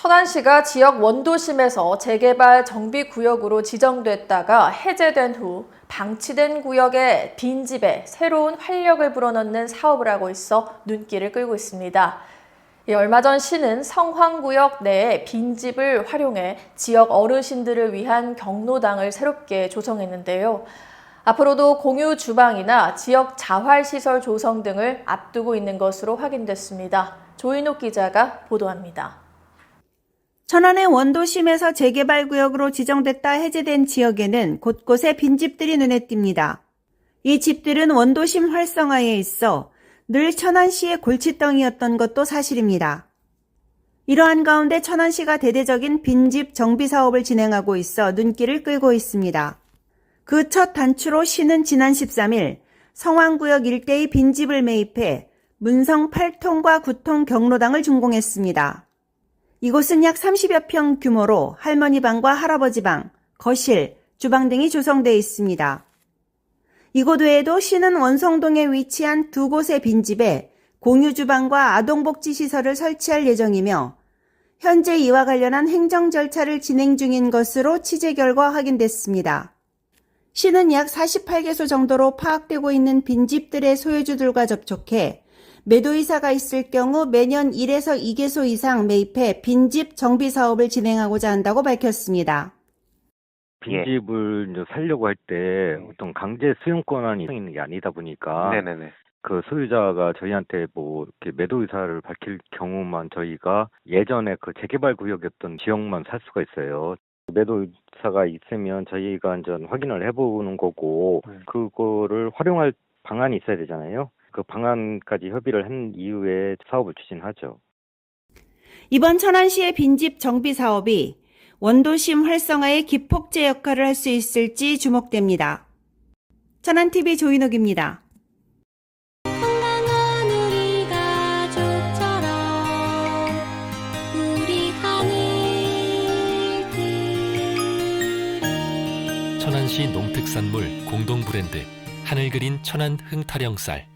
천안시가 지역 원도심에서 재개발 정비구역으로 지정됐다가 해제된 후 방치된 구역에 빈집에 새로운 활력을 불어넣는 사업을 하고 있어 눈길을 끌고 있습니다. 이 얼마 전 시는 성황구역 내에 빈집을 활용해 지역 어르신들을 위한 경로당을 새롭게 조성했는데요. 앞으로도 공유 주방이나 지역 자활시설 조성 등을 앞두고 있는 것으로 확인됐습니다. 조인옥 기자가 보도합니다. 천안의 원도심에서 재개발 구역으로 지정됐다 해제된 지역에는 곳곳에 빈집들이 눈에 띕니다. 이 집들은 원도심 활성화에 있어 늘 천안시의 골칫덩이였던 것도 사실입니다. 이러한 가운데 천안시가 대대적인 빈집 정비 사업을 진행하고 있어 눈길을 끌고 있습니다. 그 첫 단추로 시는 지난 13일 성황구역 일대의 빈집을 매입해 문성 8통과 9통 경로당을 준공했습니다. 이곳은 약 30여 평 규모로 할머니 방과 할아버지 방, 거실, 주방 등이 조성되어 있습니다. 이곳 외에도 시는 원성동에 위치한 두 곳의 빈집에 공유 주방과 아동복지 시설을 설치할 예정이며 현재 이와 관련한 행정 절차를 진행 중인 것으로 취재 결과 확인됐습니다. 시는 약 48개소 정도로 파악되고 있는 빈집들의 소유주들과 접촉해 매도 의사가 있을 경우 매년 1에서 2개소 이상 매입해 빈집 정비 사업을 진행하고자 한다고 밝혔습니다. 빈집을 이제 살려고 할 때 어떤 강제 수용 권한이 있는 게 아니다 보니까 네네네. 그 소유자가 저희한테 뭐 이렇게 매도 의사를 밝힐 경우만 저희가 예전에 그 재개발 구역이었던 지역만 살 수가 있어요. 매도 의사가 있으면 저희가 이제 확인을 해보는 거고 음. 그거를 활용할 방안이 있어야 되잖아요. 그 방안까지 협의를 한 이후에 사업을 추진하죠. 이번 천안시의 빈집 정비 사업이 원도심 활성화의 기폭제 역할을 할 수 있을지 주목됩니다. 천안TV 조인옥입니다. 건강한 우리 가족처럼 우리 하늘들이 천안시 농특산물 공동 브랜드 하늘 그린 천안 흥타령쌀